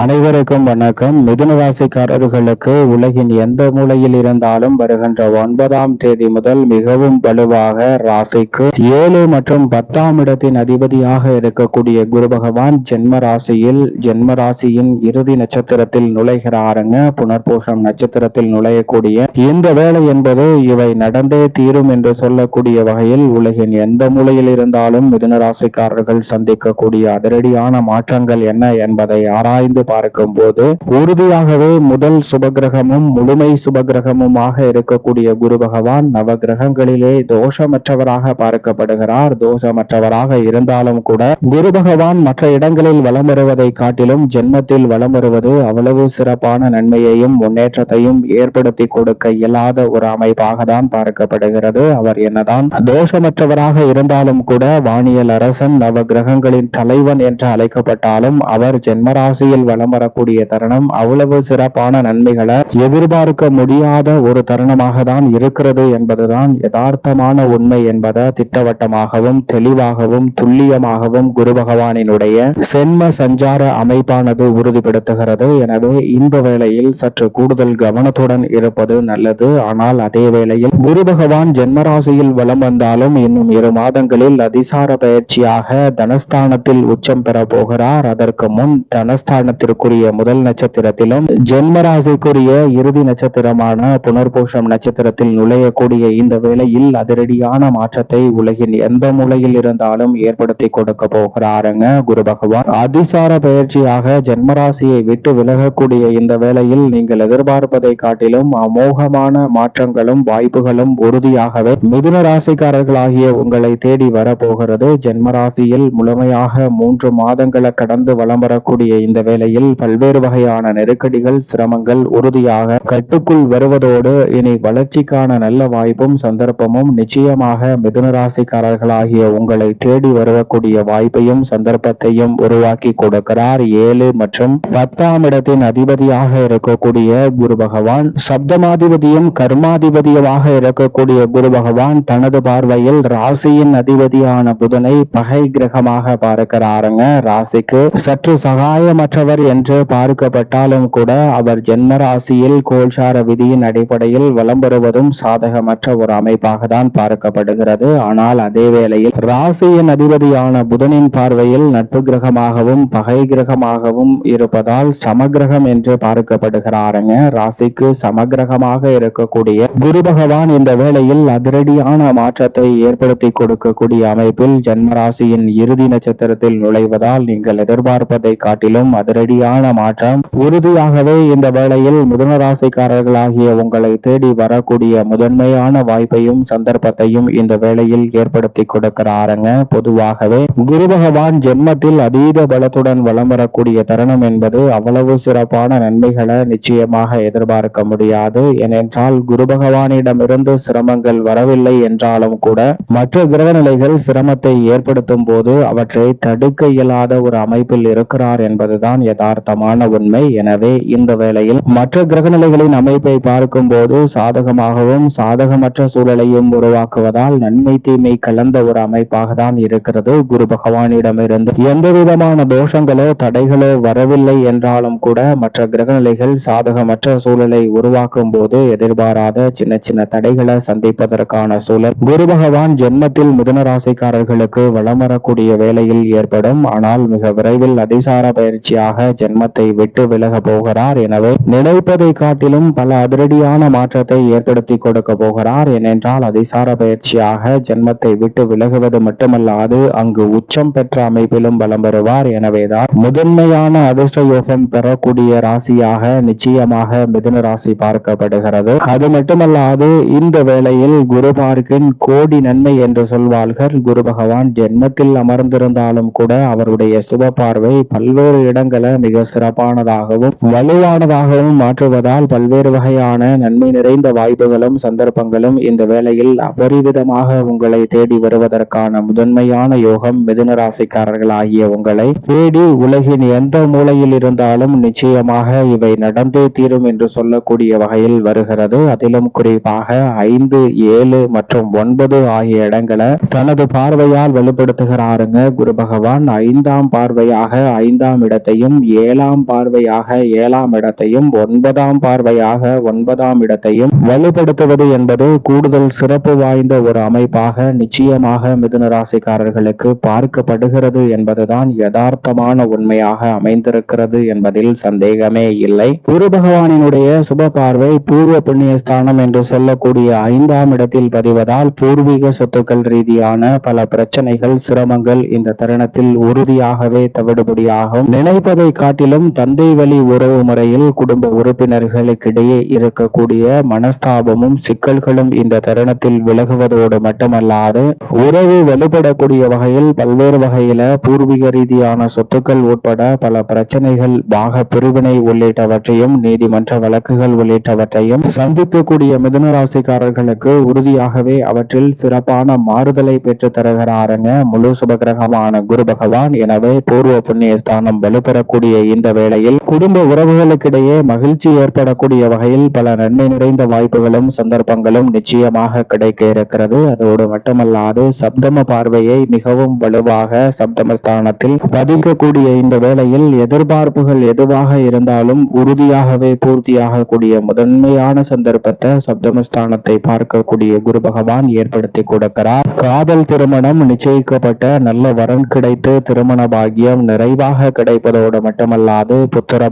அனைவருக்கும் வணக்கம். மிதுன ராசிக்காரர்களுக்கு உலகின் எந்த மூலையில் இருந்தாலும் வருகின்ற ஒன்பதாம் தேதி முதல் மிகவும் வலுவாக ராசிக்கு ஏழு மற்றும் பத்தாம் இடத்தின் அதிபதியாக இருக்கக்கூடிய குரு பகவான் ஜென்ம ராசியில் ஜென்ம ராசியின் இறுதி நட்சத்திரத்தில் நுழைகிறாருங்க. புனர்பூஷம் நட்சத்திரத்தில் நுழையக்கூடிய இந்த வேலை என்பது இவை நடந்தே தீரும் என்று சொல்லக்கூடிய வகையில் உலகின் எந்த மூலையில் இருந்தாலும் மிதுன ராசிக்காரர்கள் சந்திக்கக்கூடிய அதிரடியான மாற்றங்கள் என்ன என்பதை ஆராய்ந்து பார்க்கும் போது உறுதியாகவே முதல் சுபகிரகமும் முழுமை சுபகிரகமுமாக இருக்கக்கூடிய குரு பகவான் நவ கிரகங்களிலே தோஷமற்றவராக பார்க்கப்படுகிறார். தோஷமற்றவராக இருந்தாலும் கூட குரு பகவான் மற்ற இடங்களில் வலம் வருவதை காட்டிலும் ஜென்மத்தில் வலம் வருவது அவ்வளவு சிறப்பான நன்மையையும் முன்னேற்றத்தையும் ஏற்படுத்தி கொடுக்க இயலாத ஒரு அமைப்பாக தான் பார்க்கப்படுகிறது. அவர் என்னதான் தோஷமற்றவராக இருந்தாலும் கூட வானியல் அரசன் நவ கிரகங்களின் தலைவன் என்று அழைக்கப்பட்டாலும் அவர் ஜென்மராசியில் வலம் வரக்கூடிய தருணம். அவ்வளவு சிறப்பான நன்மைகளை எதிர்பார்க்க முடியாத ஒரு தருணமாக தான் இருக்கிறது என்பதுதான் யதார்த்தமான உண்மை என்பதை திட்டவட்டமாகவும் தெளிவாகவும் துல்லியமாகவும் குரு பகவானினுடைய சென்ம சஞ்சார அமைப்பானது உறுதிப்படுத்துகிறது. எனவே இந்த வேளையில் சற்று கூடுதல் கவனத்துடன் இருப்பது நல்லது. ஆனால் அதே வேளையில் குரு பகவான் ஜென்மராசியில் வலம் வந்தாலும் இன்னும் இரு மாதங்களில் அதிசார பயிற்சியாக தனஸ்தானத்தில் உச்சம் பெற போகிறார். அதற்கு முன் தனஸ்தானத்தில் நட்சத்திரத்திற்குரிய முதல் நட்சத்திரத்திலும் ஜென்மராசிக்குரிய இறுதி நட்சத்திரமான புனர்பூஷம் நட்சத்திரத்தில் நுழையக்கூடிய இந்த வேளையில் அதிரடியான மாற்றத்தை உலகின் எந்த மூலையில் இருந்தாலும் ஏற்படுத்தி கொடுக்க போகிறாருங்க குரு பகவான். அதிசார பயிற்சியாக ஜென்மராசியை விட்டு விலகக்கூடிய இந்த வேளையில் நீங்கள் எதிர்பார்ப்பதை காட்டிலும் அமோகமான மாற்றங்களும் வாய்ப்புகளும் உறுதியாகவே மிதுன ராசிக்காரர்களாகிய உங்களை தேடி வரப்போகிறது. ஜென்மராசியில் முழுமையாக மூன்று மாதங்களை கடந்து வலம் வரக்கூடிய இந்த வேளையில் பல்வேறு வகையான நெருக்கடிகள் சிரமங்கள் உறுதியாக கட்டுக்குள் வருவதோடு இனி வளர்ச்சிக்கான நல்ல வாய்ப்பும் சந்தர்ப்பமும் நிச்சயமாக மிதுன ராசிக்காரர்களாகிய உங்களை தேடி வரக்கூடிய வாய்ப்பையும் சந்தர்ப்பத்தையும் உருவாக்கி கொடுக்கிறார் ஏழு மற்றும் பத்தாம் இடத்தின் அதிபதியாக இருக்கக்கூடிய குரு பகவான். சப்தமாதிபதியும் கர்மாதிபதியுமாக இருக்கக்கூடிய குரு பகவான் தனது பார்வையில் ராசியின் அதிபதியான புதனை பகை கிரகமாக பார்க்கிறாருங்க. ராசிக்கு சற்று சகாயமற்றவர் என்று பார்க்கப்பட்டாலும் கூட அவர் ஜென்ம ராசியில் கோல்சார விதியின் அடிப்படையில் வலம் பெறுவதும் சாதகமற்ற ஒரு அமைப்பாக தான் பார்க்கப்படுகிறது. ஆனால் அதே வேளையில் ராசியின் அதிபதியான புதனின் பார்வையில் நட்பு கிரகமாகவும் பகை கிரகமாகவும் இருப்பதால் சமகிரகம் என்று பார்க்கப்படுகிறாருங்க. ராசிக்கு சமகிரகமாக இருக்கக்கூடிய குரு பகவான் இந்த வேளையில் அதிரடியான மாற்றத்தை ஏற்படுத்தி கொடுக்கக்கூடிய அமைப்பில் ஜென்ம ராசியின் இறுதி நட்சத்திரத்தில் நுழைவதால் நீங்கள் எதிர்பார்ப்பதை காட்டிலும் அதிரடி அதிரடியான மாற்றம். உறுதியாகவே இந்த வேளையில் மிதுனராசிக்காரர்களாகிய உங்களை தேடி வரக்கூடிய முதன்மையான வாய்ப்பையும் சந்தர்ப்பத்தையும் இந்த வேளையில் ஏற்படுத்தி கொடுக்கிறாருங்க. பொதுவாகவே குரு பகவான் ஜென்மத்தில் அதீத பலத்துடன் வலம் வரக்கூடிய தருணம் என்பது அவ்வளவு சிறப்பான நன்மைகளை நிச்சயமாக எதிர்பார்க்க முடியாது. ஏனென்றால் குரு பகவானிடமிருந்து சிரமங்கள் வரவில்லை என்றாலும் கூட மற்ற கிரகநிலைகள் சிரமத்தை ஏற்படுத்தும் போது அவற்றை தடுக்க இயலாத ஒரு அமைப்பில் இருக்கிறார் என்பதுதான் யதார்த்தமான உண்மை. எனவே இந்த வேளையில் மற்ற கிரகநிலைகளின் அமைப்பை பார்க்கும் போது சாதகமாகவும் சாதகமற்ற சூழலையும் உருவாக்குவதால் நன்மை தீமை கலந்த ஒரு அமைப்பாக தான் இருக்கிறது. குரு பகவானிடமிருந்து எந்த விதமான தோஷங்களோ தடைகளோ வரவில்லை என்றாலும் கூட மற்ற கிரகநிலைகள் சாதகமற்ற சூழலை உருவாக்கும் போது எதிர்பாராத சின்ன சின்ன தடைகளை சந்திப்பதற்கான சூழல். குரு பகவான் ஜென்மத்தில் மிதுன ராசிக்காரர்களுக்கு வலம் வரக்கூடிய வேலையில் ஏற்படும். ஆனால் மிக விரைவில் அதிசார பயிற்சியாக ஜென்மத்தை விட்டு விலக போகிறார் எனவே நினைப்பதை காட்டிலும் பல அதிரடியான மாற்றத்தை ஏற்படுத்தி கொடுக்க போகிறார். ஏனென்றால் அதிசார பயிற்சியாக ஜென்மத்தை விட்டு விலகுவது மட்டுமல்லாது அங்கு உச்சம் பெற்ற அமைப்பிலும் பலம் பெறுவார். எனவேதான் முதன்மையான அதிர்ஷ்ட யோகம் பெறக்கூடிய ராசியாக நிச்சயமாக மிதுன ராசி பார்க்கப்படுகிறது. அது மட்டுமல்லாது இந்த வேளையில் குரு பார்க்கின் கோடி நன்மை என்று சொல்வார்கள். குரு பகவான் ஜென்மத்தில் அமர்ந்திருந்தாலும் கூட அவருடைய சுப பார்வை பல்வேறு இடங்களை மிக சிறப்பானதாகவும் வலுவானதாகவும் மாற்றுவதால் பல்வேறு வகையான நன்மை நிறைந்த வாய்ப்புகளும் சந்தர்ப்பங்களும் இந்த வேளையில் அபரிவிதமாக உங்களை தேடி வருவதற்கான முதன்மையான யோகம் மிதுனராசிக்காரர்கள் ஆகிய உங்களை தேடி உலகின் எந்த மூலையில் இருந்தாலும் நிச்சயமாக இவை நடந்தே தீரும் என்று சொல்லக்கூடிய வகையில் வருகிறது. அதிலும் குறிப்பாக ஐந்து ஏழு மற்றும் ஒன்பது ஆகிய இடங்களை தனது பார்வையால் வெளிப்படுத்துகிறாருங்க குரு பகவான். ஐந்தாம் பார்வையாக ஐந்தாம் இடத்தையும் ஏழாம் பார்வையாக ஏழாம் இடத்தையும் ஒன்பதாம் பார்வையாக ஒன்பதாம் இடத்தையும் வலுப்படுத்துவது என்பது கூடுதல் சிறப்பு வாய்ந்த ஒரு அமைப்பாக நிச்சயமாக மிதுன ராசிக்காரர்களுக்கு பார்க்கப்படுகிறது என்பதுதான் யதார்த்தமான உண்மையாக அமைந்திருக்கிறது என்பதில் சந்தேகமே இல்லை. குரு பகவானினுடைய சுப பார்வை பூர்வ புண்ணிய ஸ்தானம் என்று சொல்லக்கூடிய ஐந்தாம் இடத்தில் பதிவதால் பூர்வீக சொத்துக்கள் ரீதியான பல பிரச்சனைகள் சிரமங்கள் இந்த தருணத்தில் உறுதியாகவே தவிடுபடியாகும். நினைப்பதை காட்டிலும் தந்தை வழி உறவு முறையில் குடும்ப உறுப்பினர்களுக்கிடையே இருக்கக்கூடிய மனஸ்தாபமும் சிக்கல்களும் இந்த தருணத்தில் விலகுவதோடு மட்டுமல்லாது உறவு வலுப்படக்கூடிய வகையில் பல்வேறு வகையில பூர்வீக ரீதியான சொத்துக்கள் உட்பட பல பிரச்சனைகள் பாக பிரிவினை உள்ளிட்டவற்றையும் நீதிமன்ற வழக்குகள் உள்ளிட்டவற்றையும் சந்திக்கக்கூடிய மிதுன ராசிக்காரர்களுக்கு உறுதியாகவே அவற்றில் சிறப்பான மாறுதலை பெற்று தருகிறாருங்க. முழு சுபகிரகமான குரு பகவான். எனவே பூர்வ புண்ணிய ஸ்தானம் வலுப்பெறக்கூடிய இந்த வேளையில் குடும்ப உறவுகளுக்கிடையே மகிழ்ச்சி ஏற்படக்கூடிய வகையில் பல நன்மை நிறைந்த வாய்ப்புகளும் சந்தர்ப்பங்களும் நிச்சயமாக கிடைக்க இருக்கிறது. அதோடு மட்டுமல்லாது சப்தம பார்வையை மிகவும் வலுவாக சப்தமஸ்தானத்தில் பதிக்கக்கூடிய இந்த வேளையில் எதிர்பார்ப்புகள் எதுவாக இருந்தாலும் உறுதியாகவே பூர்த்தியாகக்கூடிய முதன்மையான சந்தர்ப்பத்தை சப்தமஸ்தானத்தை பார்க்கக்கூடிய குரு பகவான் ஏற்படுத்தி கொடுக்கிறார். காதல் திருமணம் நிச்சயிக்கப்பட்ட நல்ல வரன் கிடைத்து திருமண பாக்கியம் நிறைவாக கிடைப்பதோடு மட்டுமல்லாது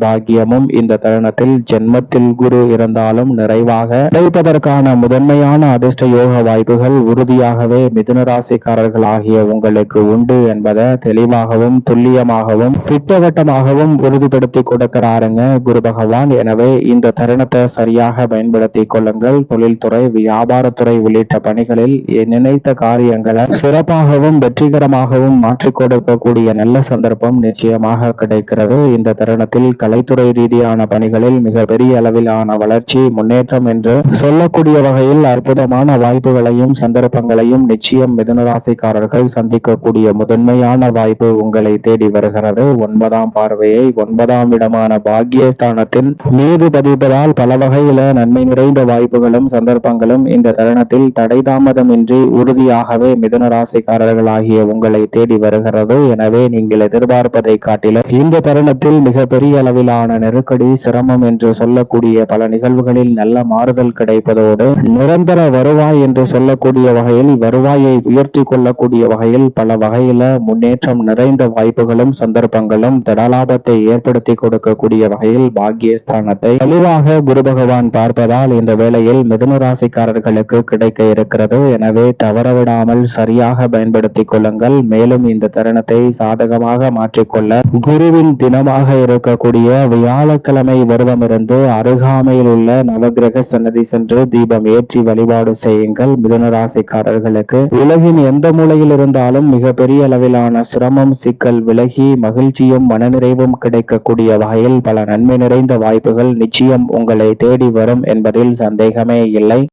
பாக்கியமும் இந்த தருணத்தில் ஜென்மத்தில் குரு இருந்தாலும் நிறைவாக கிடைப்பதற்கான முதன்மையான அதிர்ஷ்ட யோக வாய்ப்புகள் உறுதியாகவே மிதுன ராசிக்காரர்கள் ஆகிய உங்களுக்கு உண்டு என்பதை தெளிவாகவும் துல்லியமாகவும் திட்டவட்டமாகவும் உறுதிப்படுத்தி கொடுக்கிறாருங்க குரு பகவான். எனவே இந்த தருணத்தை சரியாக பயன்படுத்தி கொள்ளுங்கள். தொழில்துறை வியாபாரத்துறை உள்ளிட்ட பணிகளில் நினைத்த காரியங்களை சிறப்பாகவும் வெற்றிகரமாகவும் மாற்றிக் கொடுக்கக்கூடிய நல்ல சந்தர்ப்பம் நிச்சயமாக கிடைக்கிறது. இந்த தருணத்தில் கலைத்துறை ரீதியான பணிகளில் மிக பெரிய அளவிலான வளர்ச்சி முன்னேற்றம் என்று சொல்லக்கூடிய வகையில் அற்புதமான வாய்ப்புகளையும் சந்தர்ப்பங்களையும் நிச்சயம் மிதுனராசிக்காரர்கள் சந்திக்கக்கூடிய முதன்மையான வாய்ப்பு உங்களை தேடி வருகிறது. ஒன்பதாம் பார்வையை ஒன்பதாம் இடமான பாக்யஸ்தானத்தின் மீது பதிப்பதால் பல வகையில நன்மை நிறைந்த வாய்ப்புகளும் சந்தர்ப்பங்களும் இந்த தருணத்தில் தடை தாமதமின்றி உறுதியாகவே மிதுன ராசிக்காரர்கள் ஆகிய உங்களை தேடி வருகிறது. எனவே நீங்கள் எதிர்பார்ப்பதை காட்டிலும் இந்த தருணத்தில் மிகப்பெரிய அளவிலான நெருக்கடி சிரமம் என்று சொல்லக்கூடிய பல நிகழ்வுகளில் நல்ல மாறுதல் கிடைப்பதோடு நிரந்தர வருவாய் என்று சொல்லக்கூடிய வகையில் வருவாயை உயர்த்தி கொள்ளக்கூடிய வகையில் பல வகையில முன்னேற்றம் நிறைந்த வாய்ப்புகளும் சந்தர்ப்பங்களும் தடலாபத்தை ஏற்படுத்தி கொடுக்கக்கூடிய வகையில் பாக்கியஸ்தானத்தை தெளிவாக குரு பகவான் பார்ப்பதால் இந்த வேளையில் மிதுன ராசிக்காரர்களுக்கு கிடைக்க இருக்கிறது. எனவே தவறவிடாமல் சரியாக பயன்படுத்திக் கொள்ளுங்கள். மேலும் இந்த தருணத்தை சாதகமாக மாற்றிக்கொள்ள குருவின் தினமாக இருக்கக்கூடிய வியாழக்கிழமை விரதமிருந்து அருகாமையில் உள்ள நவகிரக சன்னதி சென்று தீபம் ஏற்றி வழிபாடு செய்யுங்கள். மிதுன ராசிக்காரர்களுக்கு உலகின் எந்த மூலையில் இருந்தாலும் மிக பெரிய அளவிலான சிரமம் சிக்கல் விலகி மகிழ்ச்சியும் மனநிறைவும் கிடைக்கக்கூடிய வகையில் பல நன்மை நிறைந்த வாய்ப்புகள் நிச்சயம் உங்களை தேடி வரும் என்பதில் சந்தேகமே இல்லை.